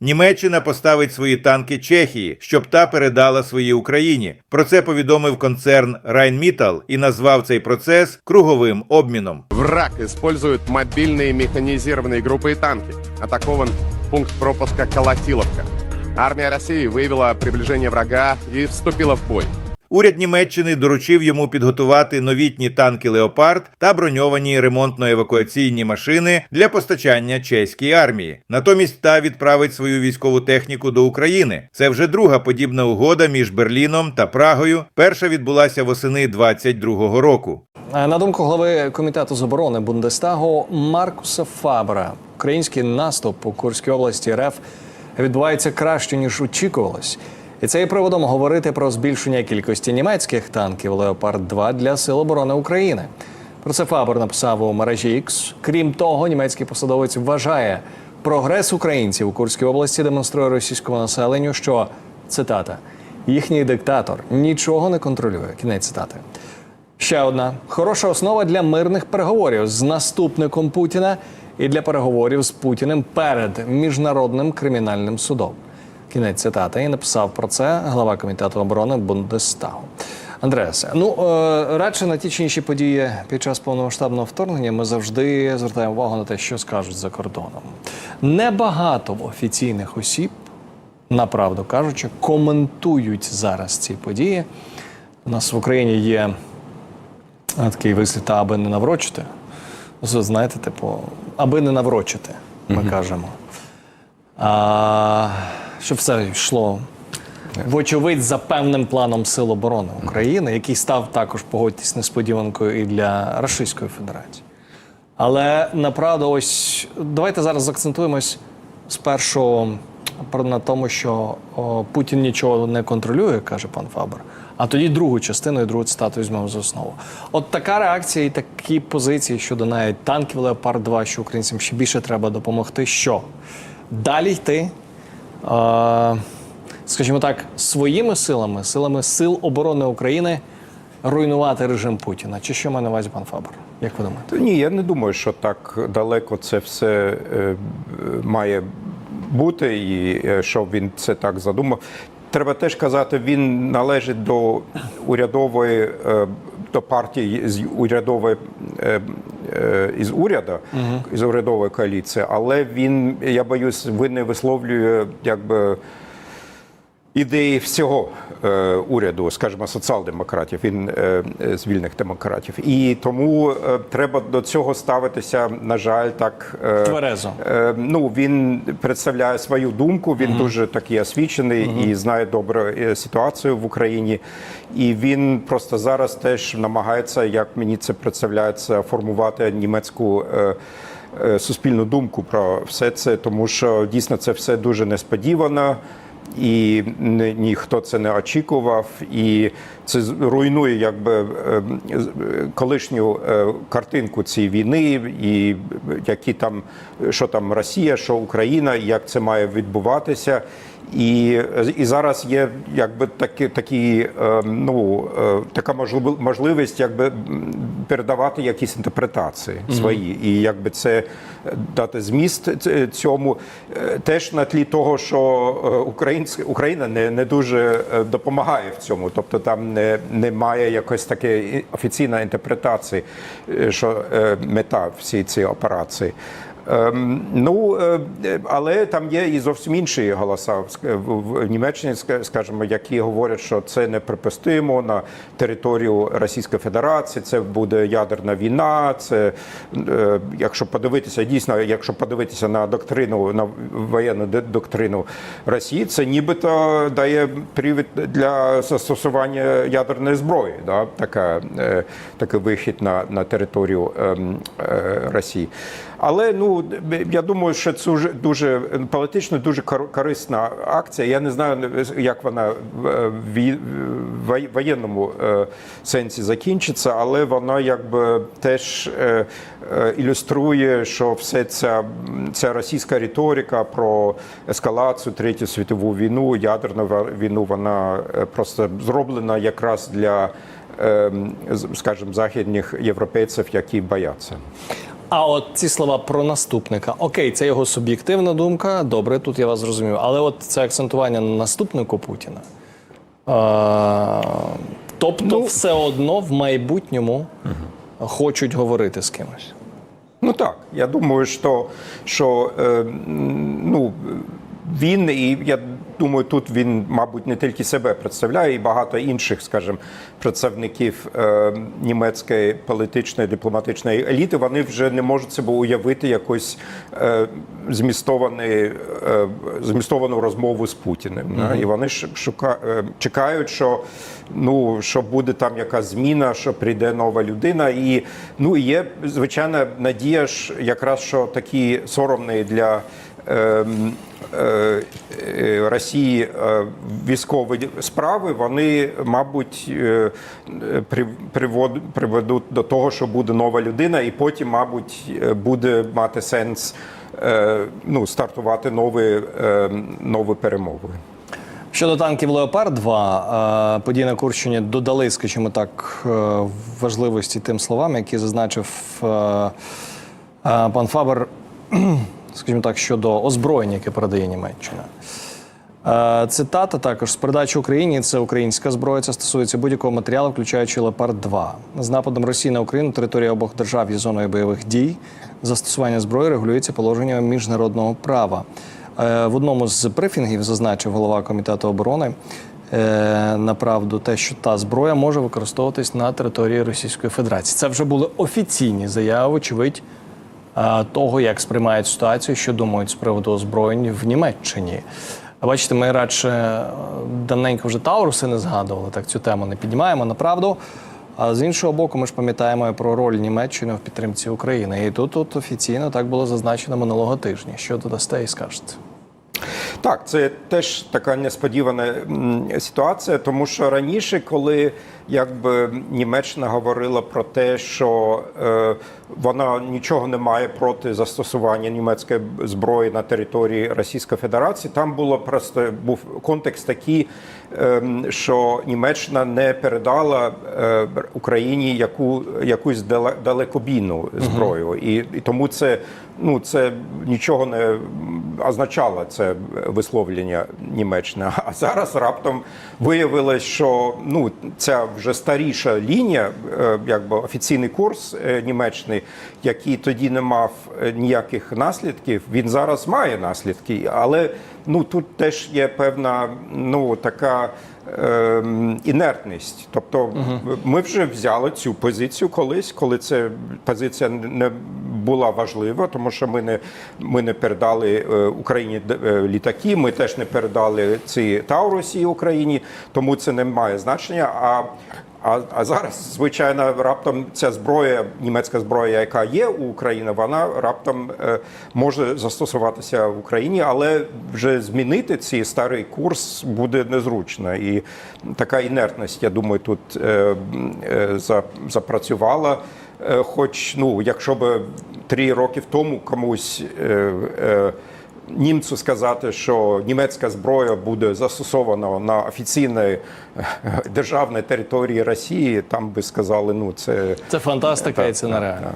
Німеччина поставить свої танки Чехії, щоб та передала свої Україні. Про це повідомив концерн Rheinmetall і назвав цей процес круговим обміном. Враг использует мобильные механизированные группы и танки. Атакован пункт пропуска Колотиловка. Армия России выявила приближение врага и вступила в бой. Уряд Німеччини доручив йому підготувати новітні танки Леопард та броньовані ремонтно-евакуаційні машини для постачання чеській армії. Натомість та відправить свою військову техніку до України. Це вже друга подібна угода між Берліном та Прагою. Перша відбулася восени 22-го року. Е, На думку голови комітету з оборони Бундестагу Маркуса Фабра, український наступ у Курській області РФ відбувається краще ніж очікувалось. І це є приводом говорити про збільшення кількості німецьких танків Леопард 2 для сил оборони України. Про це Фабр написав у мережі X. Крім того, німецький посадовець вважає, прогрес українців у Курській області демонструє російському населенню, що цитата їхній диктатор нічого не контролює. Кінець цитати. Ще одна хороша основа для мирних переговорів з наступником Путіна і для переговорів з Путіним перед міжнародним кримінальним судом. Кінець цитати і написав про це глава комітету оборони Бундестагу. Андреасе, ну е, радше на ті чи інші події під час повномасштабного вторгнення ми завжди звертаємо увагу на те, що скажуть за кордоном. Небагато офіційних осіб, направду кажучи, коментують зараз ці події. У нас в Україні є такий вислів, та аби не наврочити. Знаєте, типу, аби не наврочити, ми кажемо. А, щоб все йшло вочевидь за певним планом Сил оборони України, який став також, погодьтесь, несподіванкою і для Російської Федерації. Але направду, ось давайте зараз заакцентуємось спершу на тому, що о, Путін нічого не контролює, каже пан Фабер. А тоді другу частину і другу цитату візьмемо за основу. От така реакція і такі позиції щодо навіть танків Леопард 2, що українцям ще більше треба допомогти. Що далі йти, скажімо так, своїми силами, силами Сил оборони України руйнувати режим Путіна. Чи що має на увазі пан Фабер? Як ви думаєте? Ні, я не думаю, що так далеко це все е, має бути, і е, що він це так задумав. Треба теж казати, він належить до урядової е, до партії з урядової із уряду, із урядової коаліції, але він, я боюсь, ви не висловлює якби ідеї всього е, уряду, скажімо, соціал-демократів, він е, з вільних демократів. І тому е, треба до цього ставитися, на жаль, так е, Тверезо. Е, ну він представляє свою думку. Він дуже такий освічений і знає добре ситуацію в Україні. І він просто зараз теж намагається, як мені це представляється, формувати німецьку. Суспільну думку про все це, тому що дійсно це все дуже несподівано, і ніхто це не очікував, і це руйнує якби е, колишню е, картинку цієї війни, і які там що там Росія, що Україна, як це має відбуватися. І, і зараз є якби такі, такі е, ну е, така можлив- можливість, якби передавати якісь інтерпретації свої, і якби це дати зміст цьому. Е, теж на тлі того, що українська Україна не, не дуже допомагає в цьому, тобто там не, немає якось таке офіційної інтерпретації, що мета всієї цієї операції. Ем, ну, е, але там є і зовсім інші голоса в, Німеччині, ска- скажімо, які говорять, що це неприпустимо на територію Російської Федерації. Це буде ядерна війна. Це е, якщо подивитися, дійсно, якщо подивитися на доктрину, на воєнну доктрину Росії, це нібито дає привід для застосування ядерної зброї. Да? Така, е, такий вихід на, на територію ем, Росії. Але ну я думаю, що це дуже дуже політично дуже корисна акція. Я не знаю, як вона в воєнному е, сенсі закінчиться, але вона якби теж е, е, ілюструє, що все ця, ця російська риторика про ескалацію третю світову війну, ядерну війну, вона просто зроблена якраз для, е, скажімо, західних європейців, які бояться. А от ці слова про наступника. Окей, це його суб'єктивна думка. Добре, тут я вас зрозумів. Але от це акцентування на наступнику Путіна. А, тобто, все одно в майбутньому хочуть говорити з кимось. Ну так, я думаю, що, що е, ну, він і я думаю, тут він, мабуть, не тільки себе представляє, і багато інших, скажімо, представників е, німецької політичної дипломатичної еліти. Вони вже не можуть себе уявити якось е, змістований, е, змістовану розмову з Путіним. да, І вони шука, чекають, що ну що буде там якась зміна, що прийде нова людина. І ну і є звичайна надія ж, якраз що такі соромні для. Ем, е, е, Росії е, військові справи, вони, мабуть, приведуть до того, що буде нова людина, і потім, мабуть, буде мати сенс ну, стартувати нові, нові перемови. Щодо танків Леопард 2 е, події на Курщині додали, скажімо так, важливості тим словам, які зазначив пан Фабер, скажімо так, щодо озброєння, яке передає Німеччина. Е, Цитата також з передачі Україні це українська зброя. Це стосується будь-якого матеріалу, включаючи Леопард 2 З нападом Росії на Україну територія обох держав є зоною бойових дій. Застосування зброї регулюється положеннями міжнародного права. Е, В одному з брифінгів зазначив голова комітету оборони е, на правду те, що та зброя може використовуватись на території Російської Федерації. Це вже були офіційні заяви, очевидь, того, як сприймають ситуацію, що думають з приводу озброєнь в Німеччині. Бачите, ми радше е, давненько вже Тауруси не згадували, так цю тему не піднімаємо на правду. А з іншого боку, ми ж пам'ятаємо про роль Німеччини в підтримці України. І тут, тут офіційно так було зазначено минулого тижня. Що додасте і скажете? Так, це теж така несподівана ситуація, тому що раніше, коли якби Німеччина говорила про те, що е, вона нічого не має проти застосування німецької зброї на території Російської Федерації, там було просто був контекст такий, що Німеччина не передала е, Україні яку якусь дале- далекобійну зброю, і, і тому це ну це нічого не означало це висловлення Німеччини. А зараз раптом виявилось, що ну ця вже старіша лінія, е, якби офіційний курс е, Німеччини, який тоді не мав ніяких наслідків, він зараз має наслідки, але ну тут теж є певна ну така. ем, Інертність, тобто ми вже взяли цю позицію колись, коли ця позиція не була важлива, тому що ми не ми не передали е, Україні е, літаки. Ми теж не передали ці Таурусі Україні, тому це не має значення. А а, а зараз, звичайно, раптом ця зброя, німецька зброя, яка є у Україні, вона раптом е, може застосуватися в Україні, але вже змінити цей старий курс буде незручно. І така інертність, я думаю, тут е, е, запрацювала. Хоч, ну, якщо б три роки тому комусь. Німцю сказати, що німецька зброя буде застосована на офіційній е, державній території Росії, там би сказали, ну це Це фантастика і це так, нереально. так.